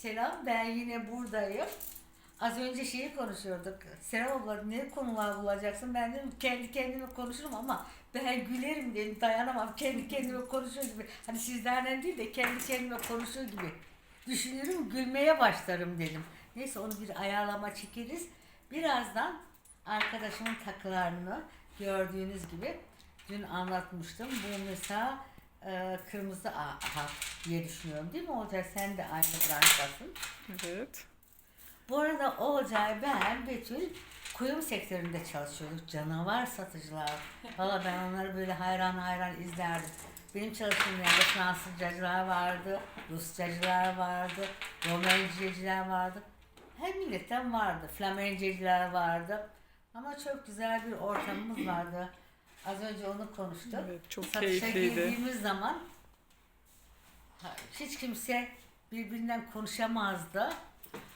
Selam, ben yine buradayım. Az önce şeyi konuşuyorduk. Selam abla ne konular bulacaksın? Ben dedim kendi kendime konuşurum ama ben gülerim dedim dayanamam. Kendi kendime konuşur gibi. Hani sizlerden değil de kendi kendime konuşur gibi. Düşünürüm gülmeye başlarım dedim. Neyse onu bir ayarlama çekeriz. Birazdan arkadaşımın takılarını gördüğünüz gibi dün anlatmıştım. Bu mesela e, kırmızı aha diye düşünüyorum değil mi Olcay? Sen de aynı branştasın. Evet. Bu arada Olcay, ben, Betül kuyum sektöründe çalışıyorduk. Canavar satıcılar. Valla ben onları böyle hayran hayran izlerdim. Benim çalıştığım yerde Fransızcacılar vardı, Rusçacılar vardı, Romenceciler vardı. Her milletten vardı. Flamenceciler vardı. Ama çok güzel bir ortamımız vardı. Az önce onu konuştuk. Evet, çok Satışa keyifliydi. girdiğimiz zaman hiç kimse birbirinden konuşamazdı.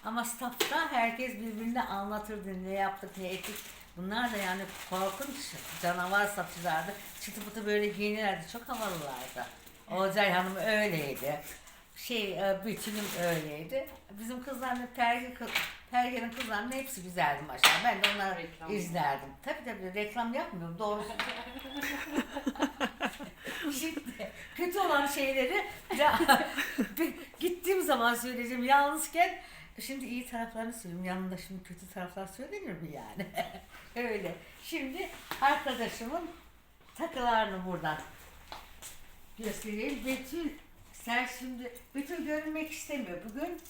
Ama staffta herkes birbirine anlatırdı ne yaptık ne ettik. Bunlar da yani korkunç canavar satıcılardı. Çıtı pıtı böyle giyinirlerdi. Çok havalılardı. Olcay Hanım öyleydi. Şey, e, Bütünüm öyleydi. Bizim kızlarla Perge, kız- Perge'nin kızlarının hepsi güzeldi maşallah. Ben de onları Reklam. izlerdim. Tabii tabii reklam yapmıyorum doğrusu. Şimdi kötü olan şeyleri ya, gittiğim zaman söyleyeceğim yalnızken şimdi iyi taraflarını söyleyeyim. Yanında şimdi kötü taraflar söylenir mi yani? Öyle. Şimdi arkadaşımın takılarını buradan göstereyim. Betül sen şimdi Betül görünmek istemiyor. Bugün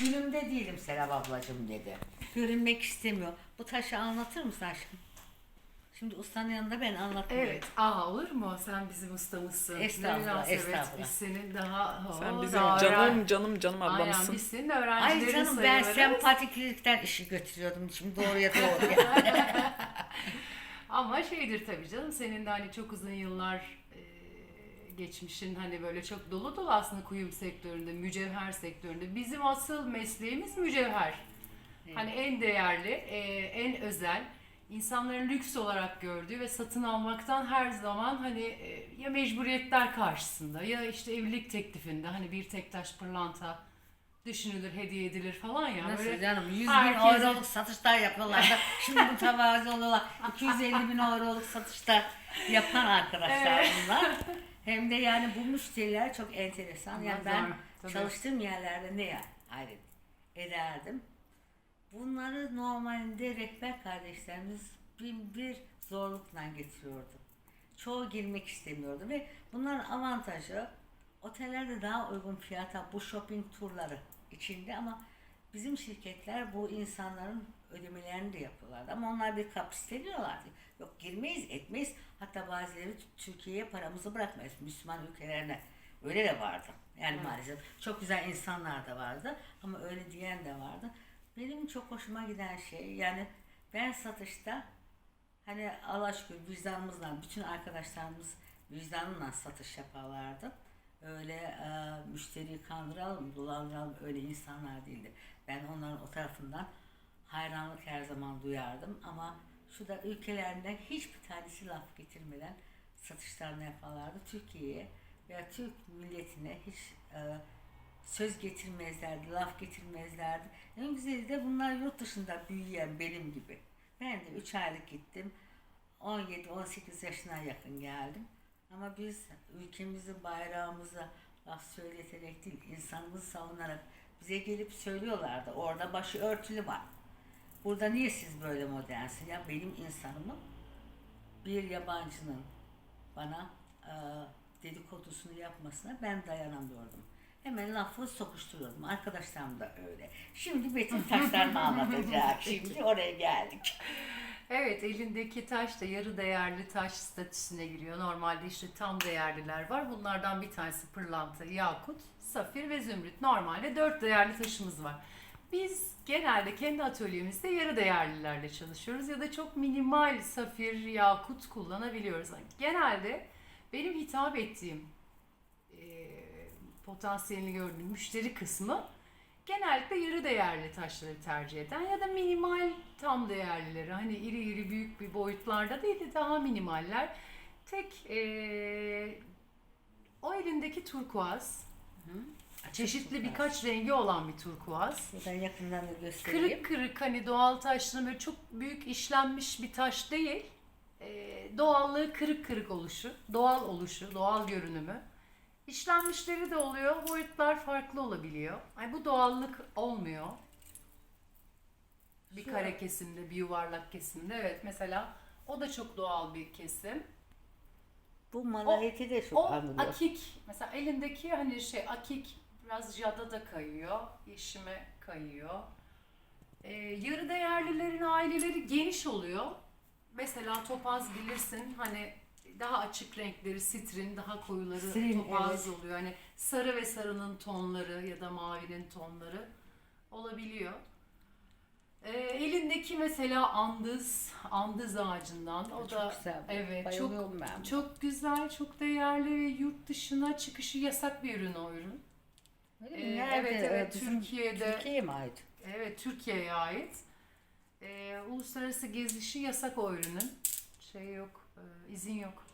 günümde değilim Serap ablacığım dedi. Görünmek istemiyor. Bu taşı anlatır mısın aşkım? Şimdi ustanın yanında ben anlatmıyorum. Evet. Aa olur mu? Sen bizim ustamızsın. Estağfurullah, münasebet. estağfurullah. Biz senin daha... Sen Oo, bizim daha canım canım canım Aynen ablamızsın. biz senin Ay öğrencilerin canım ben sayılırız. sempatiklikten işi götürüyordum. Şimdi doğruya doğru. Ama şeydir tabii canım senin de hani çok uzun yıllar geçmişin hani böyle çok dolu dolu aslında kuyum sektöründe, mücevher sektöründe. Bizim asıl mesleğimiz mücevher. Hani en değerli, e, en özel, insanların lüks olarak gördüğü ve satın almaktan her zaman hani e, ya mecburiyetler karşısında ya işte evlilik teklifinde hani bir tek taş pırlanta düşünülür, hediye edilir falan ya. Nasıl Böyle canım? 100 bin herkesin- euroluk satışlar yapıyorlar da şimdi bu tevazi oluyorlar. 250 bin euroluk satışlar yapan arkadaşlar Evet. bunlar. Hem de yani bu müşteriler çok enteresan. Yani ben tabii. çalıştığım yerlerde ne ya hayret ederdim. Bunları normalde rehber kardeşlerimiz bin bir zorlukla getiriyordu. Çoğu girmek istemiyordu ve bunların avantajı otellerde daha uygun fiyata bu shopping turları içinde ama bizim şirketler bu insanların ödemelerini de yapıyorlardı. Ama onlar bir kapristleniyorlardı. Yok girmeyiz etmeyiz. Hatta bazıları Türkiye'ye paramızı bırakmayız. Müslüman ülkelerine. Öyle de vardı. Yani maalesef. Çok güzel insanlar da vardı. Ama öyle diyen de vardı. Benim çok hoşuma giden şey yani ben satışta Hani Allah şükür vicdanımızla, bütün arkadaşlarımız vicdanla satış yaparlardı. Öyle e, müşteriyi kandıralım, dolandıralım öyle insanlar değildi. Ben onların o tarafından hayranlık her zaman duyardım ama şu da ülkelerinde hiçbir tanesi laf getirmeden satışlarını yaparlardı. Türkiye'ye veya Türk milletine hiç e, söz getirmezlerdi, laf getirmezlerdi. En güzeli de bunlar yurt dışında büyüyen benim gibi. Ben de 3 aylık gittim. 17-18 yaşına yakın geldim. Ama biz ülkemizi, bayrağımızı laf söyleterek değil, insanımızı savunarak bize gelip söylüyorlardı. Orada başı örtülü var. Burada niye siz böyle modernsin? Ya benim insanımın bir yabancının bana e, dedikodusunu yapmasına ben dayanamıyordum. Hemen lafı sokuşturuyordum. Arkadaşlarım da öyle. Şimdi Betin taşlarını anlatacak. Şimdi oraya geldik. Evet elindeki taş da yarı değerli taş statüsüne giriyor. Normalde işte tam değerliler var. Bunlardan bir tanesi pırlanta, yakut, safir ve zümrüt. Normalde dört değerli taşımız var. Biz genelde kendi atölyemizde yarı değerlilerle çalışıyoruz ya da çok minimal safir, yakut kullanabiliyoruz. Genelde benim hitap ettiğim e, potansiyelini gördüğüm müşteri kısmı genellikle yarı değerli taşları tercih eden ya da minimal tam değerlileri hani iri iri büyük bir boyutlarda değil de daha minimaller. Tek eee, o elindeki turkuaz Çeşitli birkaç rengi olan bir turkuaz. Şuradan yakından da göstereyim. Kırık kırık hani doğal taşların böyle çok büyük işlenmiş bir taş değil. Ee, doğallığı kırık kırık oluşu, doğal oluşu, doğal görünümü. İşlenmişleri de oluyor, boyutlar farklı olabiliyor. Ay bu doğallık olmuyor. Bir kare kesimde, bir yuvarlak kesimde. Evet mesela o da çok doğal bir kesim. Bu malayeti de çok O anılıyor. akik mesela elindeki hani şey akik biraz jada da kayıyor, yeşime kayıyor. Ee, yarı değerlilerin aileleri geniş oluyor. Mesela topaz bilirsin hani daha açık renkleri sitrin, daha koyuları Sitrin, topaz oluyor. Hani sarı ve sarının tonları ya da mavinin tonları olabiliyor. Ee, elindeki mesela andız, andız ağacından o çok da güzel. evet Bayılıyorum ben. çok çok güzel, çok değerli ve yurt dışına çıkışı yasak bir ürün o ürün. Öyle mi? Ee, Nerede? evet, evet, Bizim Türkiye'de- Türkiye'ye mi ait? Evet, Türkiye'ye ait. Ee, uluslararası gezişi yasak o ürünün. Şey yok, e, izin yok.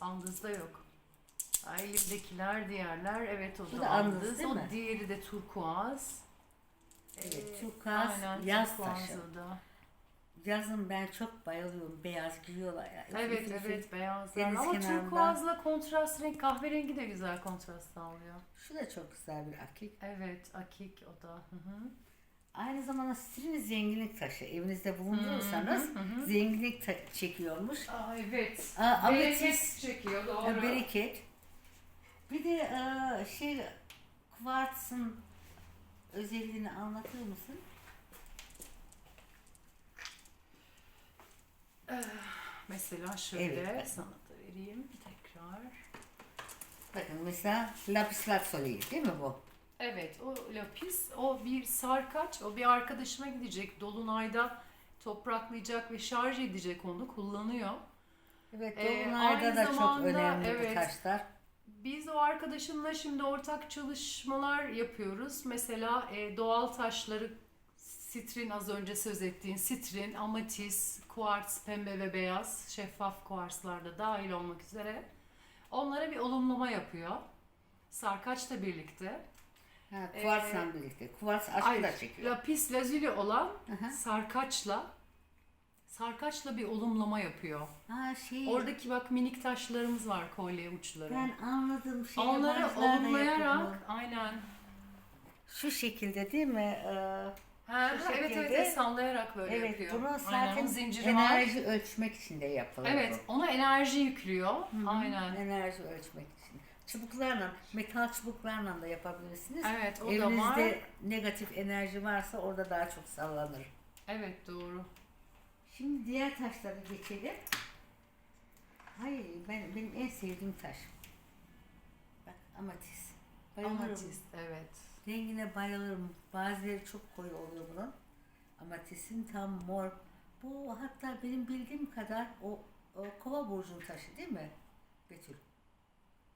Andız'da yok. Ha, Elimdekiler, diğerler, evet o Bu da, da andız, andız. değil o mi? diğeri de turkuaz. Evet, Ee, turkuaz, yaz turkuaz taşı. o da. Yazın ben çok bayılıyorum. Beyaz giyiyorlar ya. Evet, Üfür üfür. evet, beyazlar. Deniz Ama kenarında. turkuazla kontrast renk, kahverengi de güzel kontrast sağlıyor. Şu da çok güzel bir akik. Evet, akik o da. Hı hı. Aynı zamanda sitrin zenginlik taşı. Evinizde bulundurursanız Hı hı, hı hı. zenginlik çekiyormuş. Aa, evet. Aa, Bereket çekiyor doğru. Bereket. Bir de e, şey kuvartsın özelliğini anlatır mısın? Mesela şöyle Evet. sana da vereyim tekrar. Bakın mesela lapis lazuli değil mi bu? Evet o lapis o bir sarkaç o bir arkadaşıma gidecek dolunayda topraklayacak ve şarj edecek onu kullanıyor. Evet, Ee, dolunayda aynı da çok zamanda, önemli bu evet. taşlar. Biz o arkadaşımla şimdi ortak çalışmalar yapıyoruz. Mesela e, doğal taşları sitrin az önce söz ettiğin sitrin, amatis, kuarts, pembe ve beyaz, şeffaf kuarslarda dahil olmak üzere onlara bir olumlama yapıyor. Sarkaç'la birlikte. Ha, kuvartsla Ee, birlikte. Kuvarts aşkı da çekiyor. lapis lazuli olan Aha. sarkaçla sarkaçla bir olumlama yapıyor. Ha şey Oradaki bak minik taşlarımız var kolye uçları. ben anladım şey Onları olumlayarak aynen. şu şekilde değil mi? Ee, Ha, Şu evet evet şekilde- evet sallayarak böyle evet yapıyor. bunu Aynen, zaten onun zinciri var. enerji ölçmek için de yapılır Evet bu. ona enerji yüklüyor. Aynen. Enerji ölçmek için. Çubuklarla, metal çubuklarla da yapabilirsiniz. Evet o da Evinizde var. negatif enerji varsa orada daha çok sallanır. Evet doğru. Şimdi diğer taşlara geçelim. Hayır, ben benim en sevdiğim taş. Bak amatis. Bayılırım. Amatist evet. Rengine bayılırım. Bazıları çok koyu oluyor bunun. Amatisin tam mor. Bu hatta benim bildiğim kadar o, o kova burcunun taşı değil mi? Betül.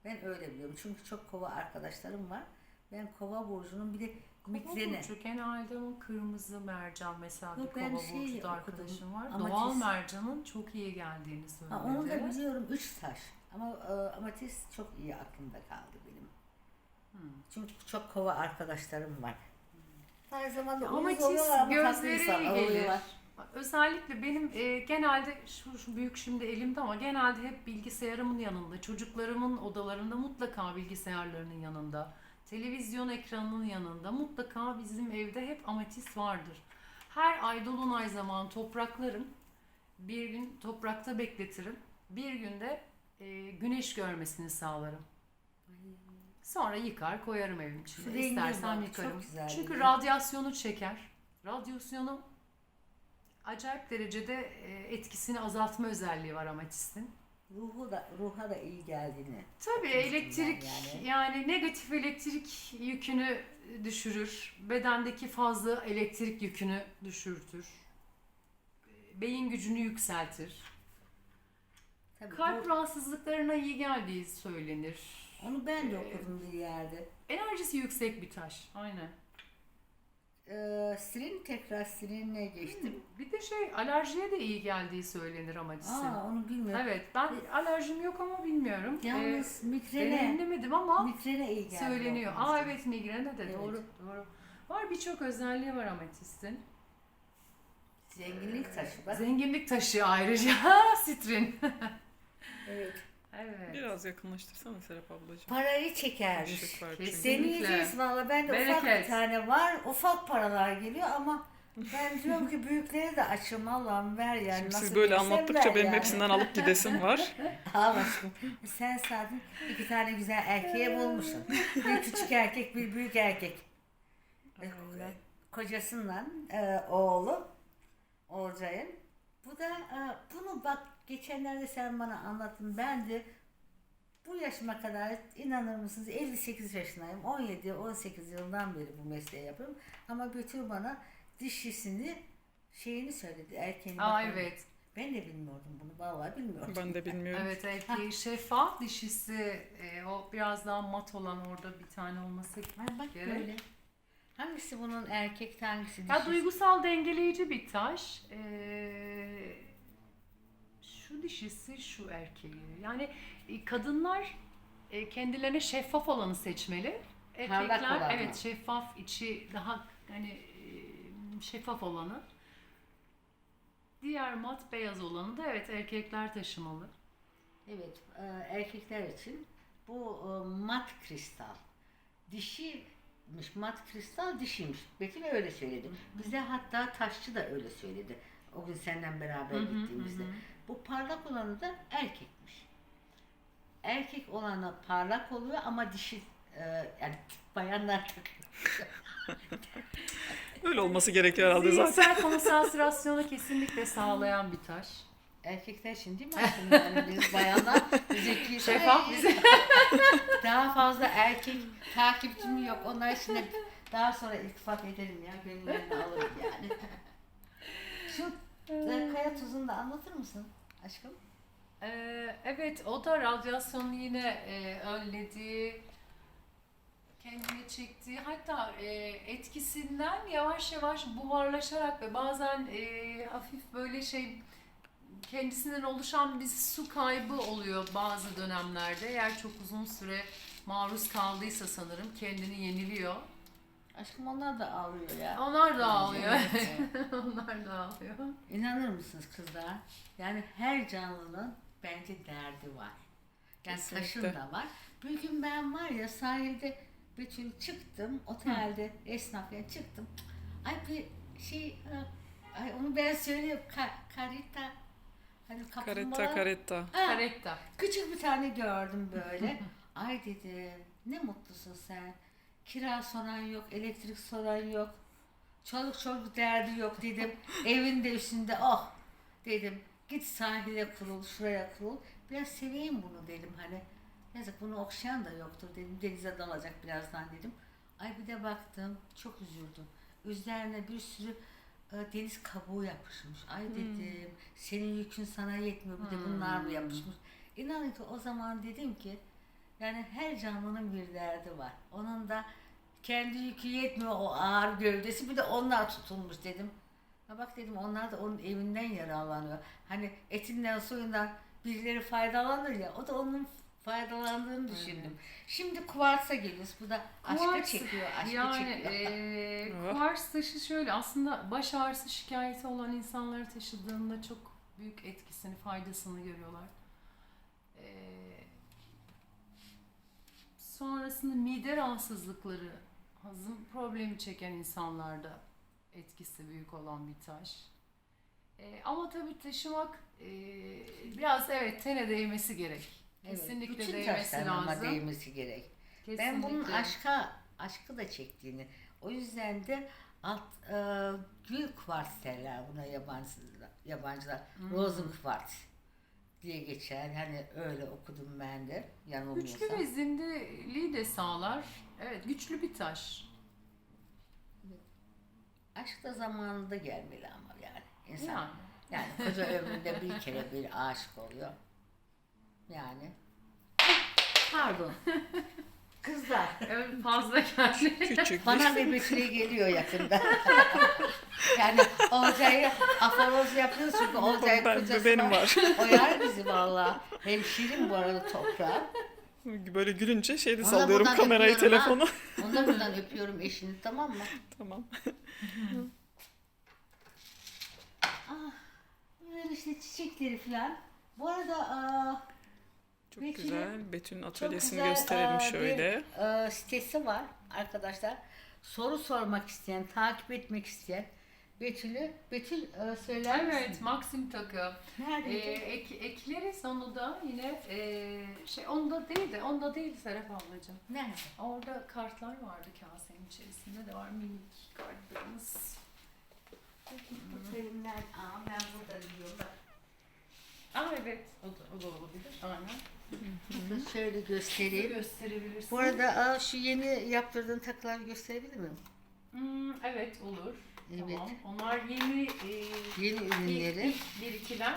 Ben öyle biliyorum. Çünkü çok kova arkadaşlarım var. Ben kova burcunun bir de. Kova burcu genelde o kırmızı mercan mesela Yok, bir kova şey burcu arkadaşım var. amatist. Doğal mercanın çok iyi geldiğini söyledi. Ha, onu da biliyorum. Üç taş. Ama e, amatist çok iyi aklımda kaldı. Çünkü çok kova arkadaşlarım var. Her zaman da uyuz Amatist oluyorlar ama tatlı gözleri iyi gelir. oluyorlar. Özellikle benim e, genelde şu, şu büyük şimdi elimde ama genelde hep bilgisayarımın yanında, çocuklarımın odalarında mutlaka bilgisayarlarının yanında, televizyon ekranının yanında mutlaka bizim evde hep ametist vardır. Her ay dolunay zamanı topraklarım. Bir gün toprakta bekletirim. Bir günde e, güneş görmesini sağlarım. Sonra yıkar koyarım evin Şu içine. rengine İstersen bak, yıkarım. çok güzel Çünkü radyasyonu çeker. Radyasyonu acayip derecede e, etkisini azaltma özelliği var ametistin. Ruhu da ruha da iyi geldiğini. Tabii elektrik yani. yani. negatif elektrik yükünü düşürür. Bedendeki fazla elektrik yükünü düşürtür. Beyin gücünü yükseltir. Tabii Kalp bu- rahatsızlıklarına iyi geldiği söylenir. Onu ben de Ee, okudum bir yerde. Enerjisi yüksek bir taş. Aynen. e, silin tekrar silinle geçtim. Bir de şey alerjiye de iyi geldiği söylenir amatisin. Aa onu bilmiyorum. Evet ben alerjim yok ama bilmiyorum. Yalnız Ee, migrene, deneyimlemedim ama migrene iyi geldi. söyleniyor. o Aa evet migrene de Evet. doğru. Doğru. Var birçok özelliği var ametistin. Zenginlik taşı bak. Zenginlik taşı ayrıca sitrin. Evet. Evet. Biraz yakınlaştırsana Serap ablacığım. Parayı. Işık var Kesin. Deneyeceğiz valla. Ben de ufak Bereket. bir tane var. Ufak paralar geliyor ama ben diyorum ki büyükleri de açım Allah'ım ver yani. Şimdi Nasıl siz böyle anlattıkça benim yani. hepsinden alıp gidesim var. Al aşkım. Sen zaten iki tane güzel erkeğe bulmuşsun. Bir küçük erkek, bir büyük erkek. E, Kocasından e, oğlu Olcay'ın. Bu da e, bunu bak geçenlerde sen bana anlattın. Ben de bu yaşıma kadar inanır mısınız 58 yaşındayım. 17-18 yıldan beri bu mesleği yapıyorum. Ama götür bana dişisini şeyini söyledi erkeğin. Aa bakımı. evet. Ben de bilmiyordum bunu. Vallahi bilmiyordum. Ben de bilmiyorum. Evet erkeği şeffaf dişisi e, o biraz daha mat olan orada bir tane olması Ha, bak gerek. böyle. Hangisi bunun erkek hangisi Ya dişi? duygusal dengeleyici bir taş. Ee, şu dişisi, şu erkeği. Yani e, kadınlar e, kendilerine şeffaf olanı seçmeli. Erkekler evet şeffaf içi daha hani e, şeffaf olanı. Diğer mat beyaz olanı da evet erkekler taşımalı. Evet, erkekler için bu mat kristal. Dişiymiş, mat kristal dişiymiş. Betül öyle söyledi. Bize hatta taşçı da öyle söyledi. O gün senden beraber Hı hı, gittiğimizde. hı. Bu parlak olanı da erkekmiş. Erkek olanı parlak oluyor ama dişi e, yani bayanlar takıyor. Öyle olması gerekiyor herhalde zaten. Zihinsel konsantrasyonu kesinlikle sağlayan bir taş. Erkekler için değil mi aslında? Yani biz bayanlar zeki. Şeffaf bize. Daha fazla erkek takipçim yok. Onlar için de daha sonra iltifat ederim ya. Gönüllerini alırım yani. Şu e, kaya tuzunu da anlatır mısın aşkım? Ee, evet o da radyasyonu yine e, önlediği, kendine çektiği hatta e, etkisinden yavaş yavaş buharlaşarak ve bazen e, hafif böyle şey kendisinden oluşan bir su kaybı oluyor bazı dönemlerde. Eğer çok uzun süre maruz kaldıysa sanırım kendini yeniliyor. Aşkım onlar da ağlıyor ya. Onlar da ağlıyor. Evet. Onlar da ağlıyor. İnanır mısınız kızlar? Yani her canlının bence derdi var. Yani taşın Kesinlikle. da var. Bir gün ben var ya sahilde bütün çıktım. Otelde esnafla çıktım. Ay bir şey ay onu ben söylüyorum. Ka, karita. Hani Karetta kaplumbağa. karetta. Ha, Karetta. Küçük bir tane gördüm böyle. Ay dedim ne mutlusun sen. Kira soran yok, elektrik soran yok. Çoluk çocuk derdi yok dedim. Evinde üstünde oh dedim. Git sahile kurul, şuraya kurul. Biraz seveyim bunu dedim hani. Yazık bunu okşayan da yoktur dedim. Denize dalacak birazdan dedim. Ay bir de baktım çok üzüldüm. Üzerine bir sürü e, deniz kabuğu yapışmış. Ay dedim senin yükün sana yetmiyor bir de bunlar mı yapışmış. İnanın ki o zaman dedim ki yani her canlının bir derdi var. Onun da kendi yükü yetmiyor o ağır gövdesi bir de onlar tutulmuş dedim. Ha bak dedim onlar da onun evinden yararlanıyor. Hani etinden suyundan birileri faydalanır ya o da onun faydalandığını düşündüm. Şimdi kuvartsa geliyoruz. Bu da aşkı Kuvars, çekiyor, aşkı yani çekiyor. Evet. kuvars taşı şöyle aslında baş ağrısı şikayeti olan insanları taşıdığında çok büyük etkisini, faydasını görüyorlar. Sonrasında mide rahatsızlıkları, hazım problemi çeken insanlarda etkisi büyük olan bir taş. Eee, ama tabii taşımak eee, biraz evet tene değmesi gerek. Evet, Kesinlikle bütün değmesi lazım. değmesi gerek. Ben bunun Kesinlikle. aşka aşkı da çektiğini. O yüzden de alt e, gül kuvars derler buna yabancılar. yabancılar. Rosen kuvars diye geçer. Hani öyle okudum ben de yanılmıyorsam. Güçlü ve zindeliği de sağlar. Evet güçlü bir taş. Aşk da zamanında gelmeli ama yani. İnsan Yani. yani koca ömründe bir kere bir aşık oluyor. Yani pardon. Kızlar. Evet, fazla geldi. Küçük. Bana ve Betül'e geliyor yakında. yani Olcay'ı aforoz yapıyoruz çünkü Olcay Ben- kocası benim var. Oyar bizi valla. Hemşirim bu arada toprağı. Böyle gülünce şeyde Ona sallıyorum buradan kamerayı, öpüyorum ha. telefonu. Onu da buradan öpüyorum eşini tamam mı? tamam. Böyle işte çiçekleri falan. Bu arada aa, Çok Betül'ün- güzel. Betül'ün çok atölyesini güzel gösterelim aa, şöyle. Bir, aa, sitesi var arkadaşlar. Soru sormak isteyen, takip etmek isteyen Betül'ü, Betül aa, söyler misin? Evet, Maxim takı. Nerede? Ee, ek, ekleriz onu da yine ee, şey onda değil de onda değil Serap ablacığım. Nerede? Orada kartlar vardı kasenin içerisinde de var minik kartlarımız. Bakayım nerede? Aa, ben burada biliyorum. Aa evet o da, o da olabilir. Aynen. burada şöyle göstereyim. Gösterebilirsin. Bu arada aa, şu yeni yaptırdığın takıları gösterebilir miyim? Hmm, evet olur. Evet. Tamam. Onlar yeni e, Yeni ilk, ürünleri. ilk bir ikiler.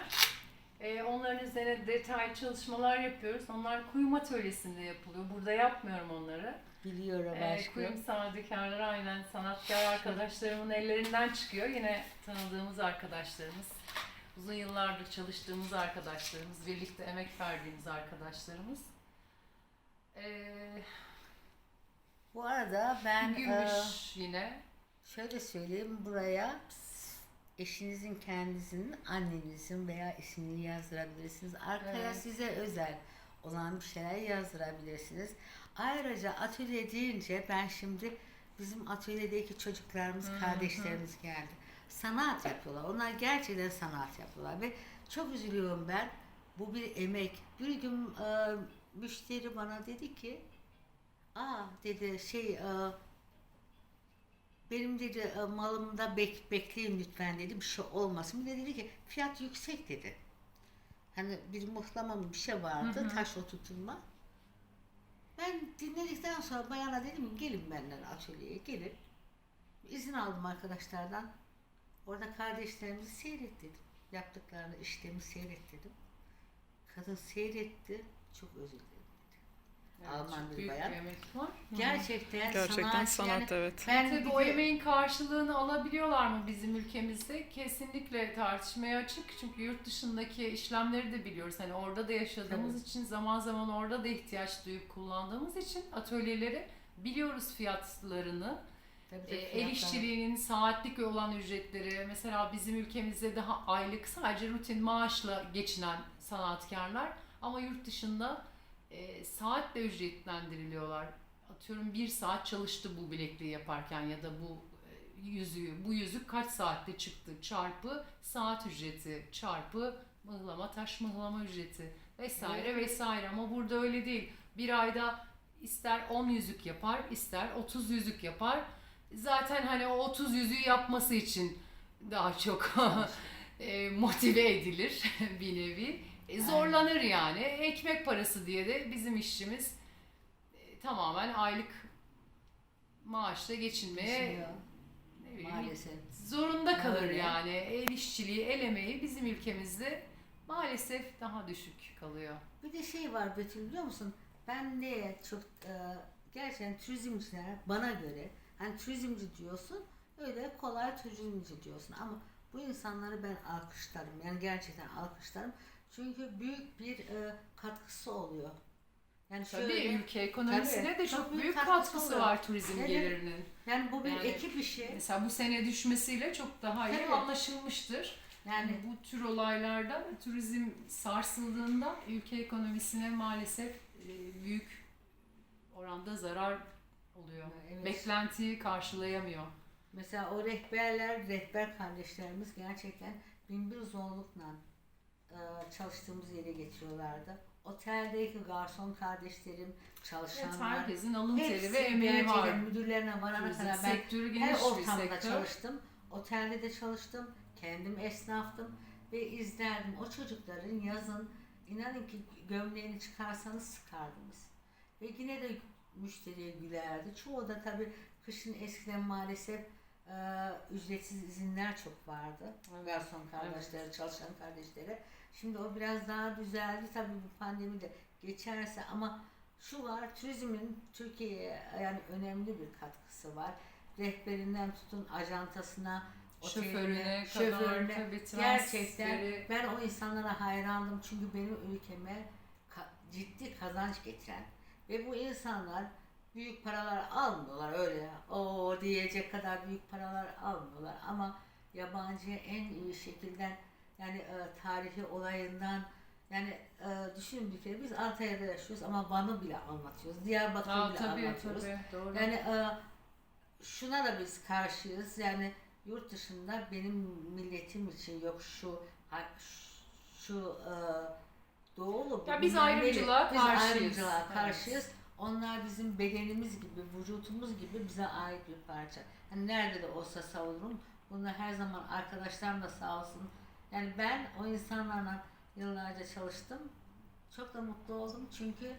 E, onların üzerine detay çalışmalar yapıyoruz. Onlar kuyum atölyesinde yapılıyor. Burada yapmıyorum onları. Biliyorum E, aşkım. kuyum sadekarları aynen sanatkar arkadaşlarımın ellerinden çıkıyor. Yine tanıdığımız arkadaşlarımız. Uzun yıllardır çalıştığımız arkadaşlarımız, birlikte emek verdiğimiz arkadaşlarımız. E, Bu arada ben gümüş aa, yine. şöyle söyleyeyim buraya eşinizin kendisinin annenizin veya ismini yazdırabilirsiniz. Arkaya Evet. size özel olan bir şeyler yazdırabilirsiniz. Ayrıca atölye deyince ben şimdi bizim atölyedeki çocuklarımız, kardeşlerimiz geldi. Sanat yapıyorlar. Onlar gerçekten sanat yapıyorlar ve çok üzülüyorum ben. Bu bir emek. Bir gün e, müşteri bana dedi ki Aa dedi şey e, benim dedi e, malımda bek, bekleyin lütfen dedi bir şey olmasın. Bir de dedi ki fiyat yüksek dedi. Hani bir muhlama mı bir şey vardı Hı hı. taş oturtulma. Ben dinledikten sonra bayana dedim ki gelin benden atölyeye gelin. İzin aldım arkadaşlardan. Orada kardeşlerimizi seyret dedim. Yaptıklarını işlemi seyret dedim. Kadın seyretti. Çok özür dilerim. Evet, Alman bir büyük bayan. emek var. Gerçekten, Gerçekten sanat, yani evet. ben Tabii o de- emeğin karşılığını alabiliyorlar mı bizim ülkemizde? Kesinlikle tartışmaya açık. Çünkü yurt dışındaki işlemleri de biliyoruz. Hani orada da yaşadığımız için zaman zaman orada da ihtiyaç duyup kullandığımız için atölyeleri biliyoruz fiyatlarını. Tabii E, tabii el işçiliğinin saatlik olan ücretleri mesela bizim ülkemizde daha aylık sadece rutin maaşla geçinen sanatkarlar ama yurt dışında e, saatle ücretlendiriliyorlar. Atıyorum bir saat çalıştı bu bilekliği yaparken ya da bu e, yüzüğü, bu yüzük kaç saatte çıktı çarpı saat ücreti çarpı mıhlama taş mıhlama ücreti vesaire Evet. vesaire ama burada öyle değil. Bir ayda ister 10 yüzük yapar ister 30 yüzük yapar zaten hani o 30 yüzüğü yapması için daha çok e, motive edilir bir nevi. E, zorlanır yani. Ekmek parası diye de bizim işçimiz e, tamamen aylık maaşla geçinmeye ne bileyim, maalesef. zorunda kalır Öyle. yani. El işçiliği, el emeği bizim ülkemizde maalesef daha düşük kalıyor. Bir de şey var Betül biliyor musun? Ben neye çok e, gerçekten turizmciler bana göre hani turizmci diyorsun öyle kolay turizmci diyorsun ama bu insanları ben alkışlarım yani gerçekten alkışlarım çünkü büyük bir e, katkısı oluyor. Yani Tabii şöyle ülke ekonomisine Tabii, de çok çok büyük büyük katkısı katkısı oluyor. var turizm Evet. gelirinin. yani bu bir Yani- ekip işi. Mesela bu sene düşmesiyle çok daha iyi Tabii. anlaşılmıştır. Yani Yani bu tür olaylarda turizm sarsıldığında ülke ekonomisine maalesef e, büyük oranda zarar oluyor. Evet. Beklentiyi karşılayamıyor. Mesela o rehberler, rehber kardeşlerimiz gerçekten bin bir zorlukla e, çalıştığımız yere getiriyorlardı. Oteldeki garson kardeşlerim, Evet, çalışanlar, herkesin alın teri ve emeği var. müdürlerine varana Turizm kadar ben sektörü her geniş bir ortamda sektör. çalıştım. Otelde de çalıştım. Kendim esnaftım ve izlerdim. O çocukların yazın inanın ki gömleğini çıkarsanız sıkardınız. Ve yine de müşteriye gülerdi. Çoğu da tabii kışın eskiden maalesef e, ücretsiz izinler çok vardı. Evet. Garson kardeşleri, çalışan kardeşlere. Şimdi o biraz daha düzeldi. Tabii bu pandemi de geçerse ama şu var, turizmin Türkiye'ye yani önemli bir katkısı var. Rehberinden tutun ajantasına, Şoförüne oteline, kadar şoförüne. tabii Gerçekten ben o insanlara hayrandım çünkü benim ülkeme ciddi kazanç getiren ve bu insanlar büyük paralar almıyorlar öyle o diyecek kadar büyük paralar almıyorlar ama yabancıya en iyi şekilde yani e, tarihi olayından yani e, düşünün bir kere biz Antalya'da yaşıyoruz ama Van'ı bile anlatıyoruz. Diyarbakır'ı Aa, bile tabii anlatıyoruz. tabii doğru. Yani e, şuna da biz karşıyız. Yani yurt dışında benim milletim için yok şu ha- şu e, doğulu Ya biz ayrımcılığa biz karşıyız. ayrımcılığa Evet. karşıyız. Onlar bizim bedenimiz gibi, vücutumuz gibi bize ait bir parça. Hani nerede de olsa savunurum. Bunu her zaman arkadaşlarım da sağ olsun. Yani ben o insanlarla yıllarca çalıştım. Çok da mutlu oldum çünkü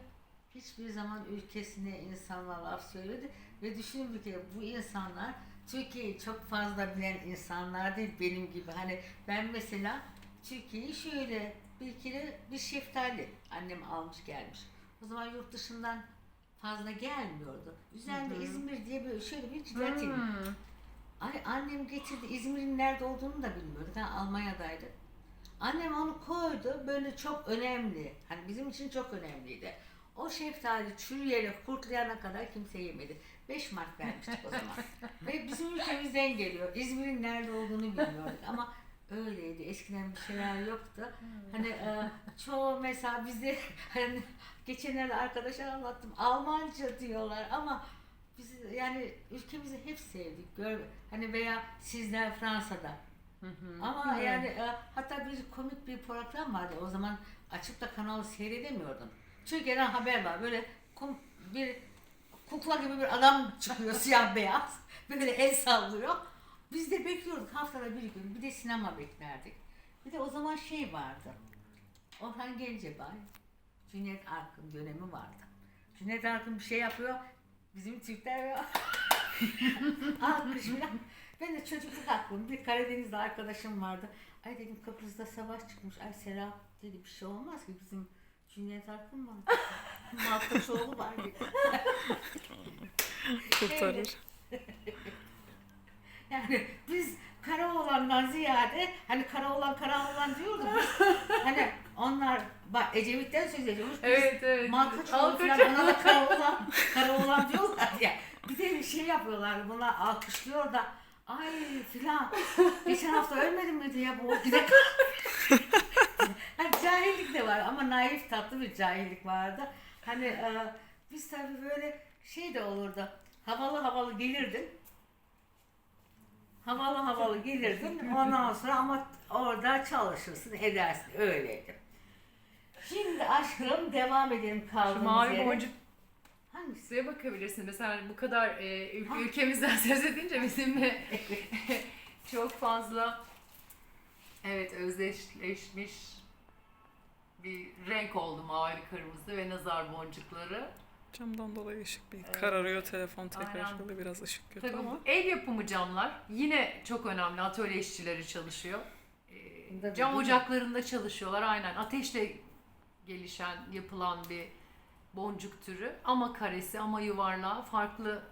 hiçbir zaman ülkesine insanlar laf söyledi ve bir kere bu insanlar Türkiye'yi çok fazla bilen insanlar değil benim gibi. Hani ben mesela Türkiye'yi şöyle bir kere bir şeftali annem almış gelmiş. O zaman yurt dışından fazla gelmiyordu. Üzerinde İzmir diye böyle şöyle bir cilatin. Ay annem getirdi. İzmir'in nerede olduğunu da bilmiyorduk. Ha, Almanya'daydı. Annem onu koydu. Böyle çok önemli. Hani bizim için çok önemliydi. O şeftali çürüyerek kurtlayana kadar kimse yemedi. 5 mark vermiştik o zaman. Ve bizim ülkemizden geliyor. İzmir'in nerede olduğunu bilmiyorduk ama öyleydi. Eskiden bir şeyler yoktu. Hani e, çoğu mesela bize hani geçenlerde arkadaşa anlattım. Almanca diyorlar ama biz yani ülkemizi hep sevdik. Gör, hani veya sizler Fransa'da. Ama Hı. yani e, hatta bir komik bir program vardı. O zaman açıp da kanalı seyredemiyordum. Türkiye'den haber var. Böyle kum, bir kukla gibi bir adam çıkıyor siyah beyaz. Böyle el sallıyor. Biz de bekliyorduk haftada bir gün. Bir de sinema beklerdik. Bir de o zaman şey vardı. Orhan Gencebay, Cüneyt Arkın dönemi vardı. Cüneyt Arkın bir şey yapıyor. Bizim Türkler alkış falan. Ben de çocukluk aklım. Bir Karadeniz'de arkadaşım vardı. Ay dedim Kıbrıs'ta savaş çıkmış. Ay Serap dedi bir şey olmaz ki bizim Cüneyt Arkın var. Malkoçoğlu var. Kurtarır. Yani biz Karaoğlan'dan ziyade hani Karaoğlan Karaoğlan diyorduk biz. hani onlar bak Ecevit'ten söz ediyormuş. Biz Evet evet. Malkoçoğlu Malkoç- falan ona da Karaoğlan, Karaoğlan diyorlar ya. Bir de bir şey yapıyorlar bunlar alkışlıyor da ay filan geçen hafta ölmedi miydi ya bu bir de hani cahillik de var ama naif tatlı bir cahillik vardı. Hani e, biz tabii böyle şey de olurdu. Havalı havalı gelirdin. Havalı havalı gelirdin. Ondan sonra ama orada çalışırsın, edersin. Öyleydi. Şimdi aşkım devam edelim Şu kaldığımız mavi yere. boncuk Hangisi? Size bakabilirsin. Mesela bu kadar e, ül- Ha. ülkemizden söz edince bizimle çok fazla evet özdeşleşmiş bir renk oldu mavi kırmızı ve nazar boncukları. Camdan dolayı ışık bir kararıyor telefon tekrar şöyle biraz ışık kötü Tabii ama. el yapımı camlar yine çok önemli. Atölye işçileri çalışıyor. Ee, Cam ocaklarında çalışıyorlar aynen. Ateşle gelişen, yapılan bir boncuk türü. Ama karesi ama yuvarlağı farklı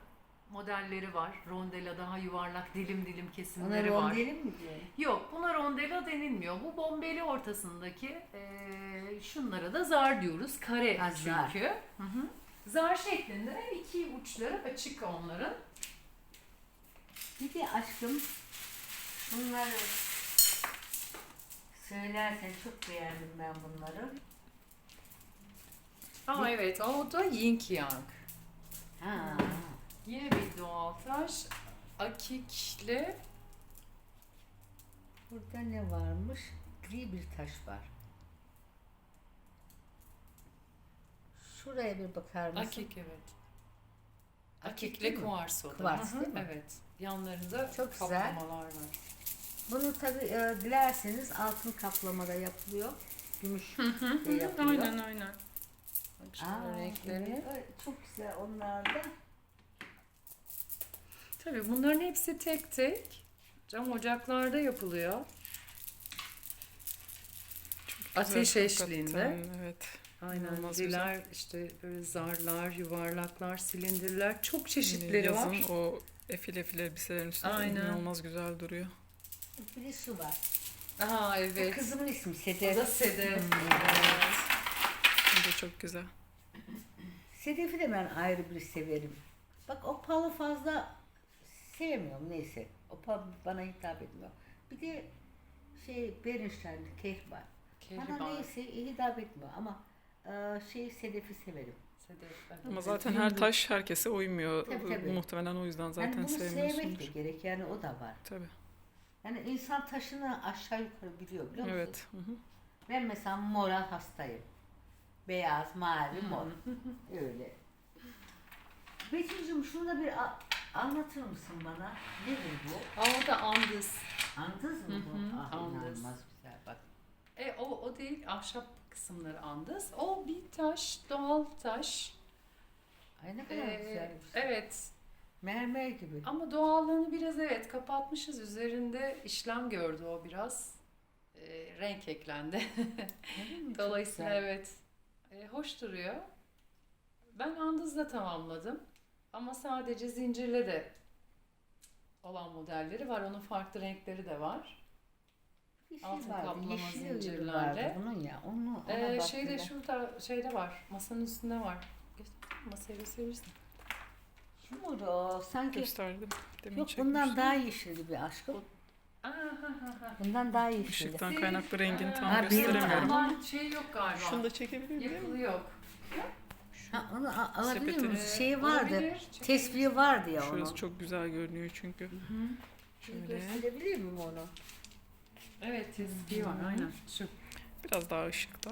modelleri var. Rondela daha yuvarlak dilim dilim Ona kesimleri var. rondelim mi diyor? Yok buna rondela denilmiyor. Bu bombeli ortasındaki eee, şunlara da zar diyoruz. Kare Ha, zar. çünkü. Hı hı. Zar şeklinde ve iki uçları açık onların. Bir de aşkım bunları söylersen çok beğendim ben bunları. Aa evet o da yin yang. Ha. Yine bir doğal taş. Akikle Burada ne varmış? Gri bir taş var. Şuraya bir bakar mısın? akik evet. Akik Akikle değil mi? kuvars o da. Kuvars Hı hı, değil mi? Evet. Yanlarında Çok güzel. kaplamalar var. Bunu tabi e, dilerseniz altın kaplamada yapılıyor. Gümüş de yapılıyor. Aynen aynen. Bak Aa, renkleri. evet, çok güzel onlar da. Tabii bunların hepsi tek tek cam ocaklarda yapılıyor. Güzel, Ateş hakikaten, eşliğinde. Evet. Aynen. Diler, işte böyle zarlar, yuvarlaklar, silindirler çok çeşitleri Yazın var. o efil efil elbiselerin üstünde Aynen. inanılmaz güzel duruyor. Bir de şu var. Aa Bu evet. Kızımın ismi O Sedef. da sedef. Bu da çok güzel. Sedef'i de ben ayrı bir severim. Bak o palı fazla sevmiyorum neyse. O pal bana hitap etmiyor. Bir de şey Bernstein, keyif var. Bana neyse hitap etmiyor ama şey Sedef'i severim. sedef. evet. Ama zaten her taş herkese uymuyor. Tabii, tabii. Muhtemelen o yüzden zaten yani bunu sevmek de gerek yani o da var. Tabii. Yani insan taşını aşağı yukarı biliyor biliyor musun? Evet. Hı hı. Ben mesela mora hastayım. Beyaz, mavi, mor. Öyle. Betül'cüm şunu da bir a- anlatır mısın bana? Nedir bu? Aa, o da andız. Andız mı bu? Hı hı, ah andız. inanılmaz güzel bak. E, o, o değil ahşap kısımları andız. O bir taş, doğal taş. Ay ne kadar Ee, güzelmiş. evet Mermer gibi. ama doğallığını biraz evet kapatmışız. Üzerinde işlem gördü o biraz. Ee, renk eklendi. Dolayısıyla evet e, hoş duruyor. Ben andızla tamamladım. Ama sadece zincirle de olan modelleri var. Onun farklı renkleri de var. Bir altın vardı, kaplama yeşil vardı bunun ya. Onu, ona Ee, baktım şeyde ben. şurada şeyde var. Masanın üstünde var. Göster- Masaya gösterirsin. Şu muydu o? Sanki Gösterdim. Demin yok çekmiştim. bundan daha yeşildi bir aşkım. Aa, ha, ha, ha. Bundan daha yeşildi. Işıktan kaynaklı rengini tam Ha, benim gösteremiyorum. Ama şey yok galiba. Şunu da çekebilir miyim? Yapılı yok. Ha, onu a- alabilir Sepetin- miyiz? Ee, Şey vardı. olabilir, vardı ya onun. Şurası çok güzel görünüyor çünkü. Şöyle Şöyle. gösterebilir miyim onu? Evet tespihi var aynen. Şu. Biraz daha ışıkta.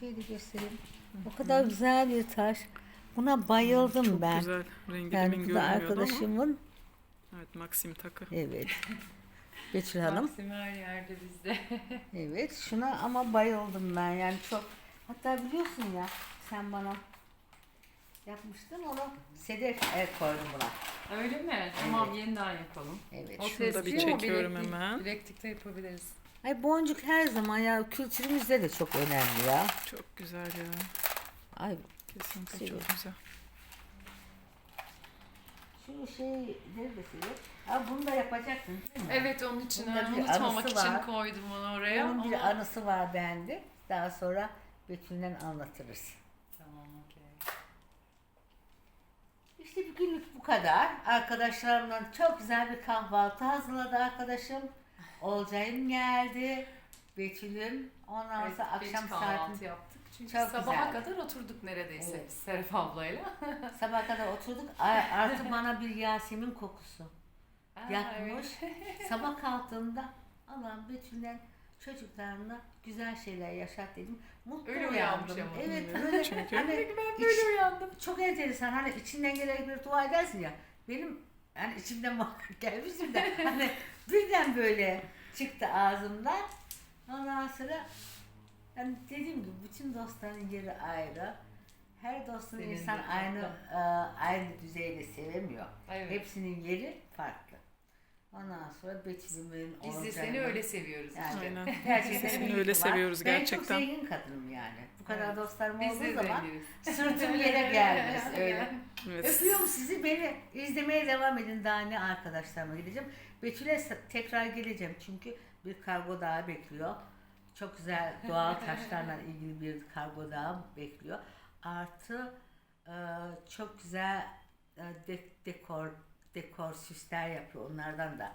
Şöyle göstereyim. O kadar güzel bir taş. Buna bayıldım Çok ben. güzel. Rengi Yani demin bu da görünmüyordu ama. arkadaşımın. Evet Maxim takı. Evet. Betül Hanım. Taksim her yerde bizde. Evet. Şuna ama bayıldım ben. Yani çok. Hatta biliyorsun ya sen bana yapmıştın onu. Sedef el koydum buna. Öyle mi? Tamam yeniden yapalım. Evet. O Şunu da bir çekiyorum bileklik- hemen. Bileklikte yapabiliriz. Ay boncuk her zaman ya kültürümüzde de çok önemli ya. Çok güzel ya. Ay Kesinlikle Seviyorum. çok güzel. şu şey neredesi? Ha bunu da yapacaktın değil mi? Evet onun için unutmamak için var. koydum onu oraya. Onun bir ama- anısı var bende. Daha sonra Betül'den anlatırız. Tamam okey. İşte bugünlük bu kadar. Arkadaşlarımla çok güzel bir kahvaltı hazırladı arkadaşım. Olcay'ım geldi. Betül'üm. Ondan sonra geç akşam kahvaltı yaptık. Çünkü Çok sabaha güzel. kadar oturduk neredeyse Evet. biz Serap ablayla. sabah kadar oturduk. Ay, Artı bana bir Yasemin kokusu Aa, yakmış. evet. Sabah kalktığımda Allah'ım Betül'den çocuklarına güzel şeyler yaşat dedim. Mutlu Öyle uyandım. ama. Evet böyle Çünkü- hani Ben böyle uyandım. çok enteresan hani içinden gelen bir dua edersin ya. Benim hani içimden gelmişim de hani birden böyle çıktı ağzımdan. Ondan sonra hani dediğim gibi bütün dostların yeri ayrı. Her dostunu Senin insan aynı farklı. e, aynı düzeyde sevemiyor. Evet. Hepsinin yeri farklı. Ondan sonra Betül'ümün Biz de seni öyle seviyoruz Yani işte. Aynen. Gerçekten Seni öyle var. seviyoruz Ben gerçekten. çok zengin kadınım yani. Bu kadar Evet. dostlarım Biz olduğu zaman zenginiz. sırtım yere gelmez öyle. Evet. Öpüyorum sizi. Beni izlemeye devam edin. Daha ne arkadaşlarıma gideceğim. Betül'e tekrar geleceğim. Çünkü bir kargo daha bekliyor. Çok güzel doğal taşlarla ilgili bir kargo daha bekliyor. Artı e, çok güzel e, de- dekor dekor süsler yapıyor. Onlardan da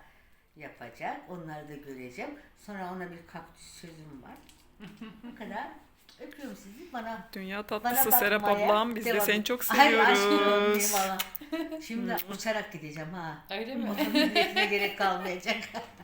yapacak. Onları da göreceğim. Sonra ona bir kaktüs sözüm var. Bu kadar. Öpüyorum sizi. Bana Dünya bana tatlısı Serap bakmaya ablam. Biz de seni çok Ay aşkım seviyoruz. eyvallah. Şimdi uçarak gideceğim ha. Öyle mi? Biletine gerek kalmayacak.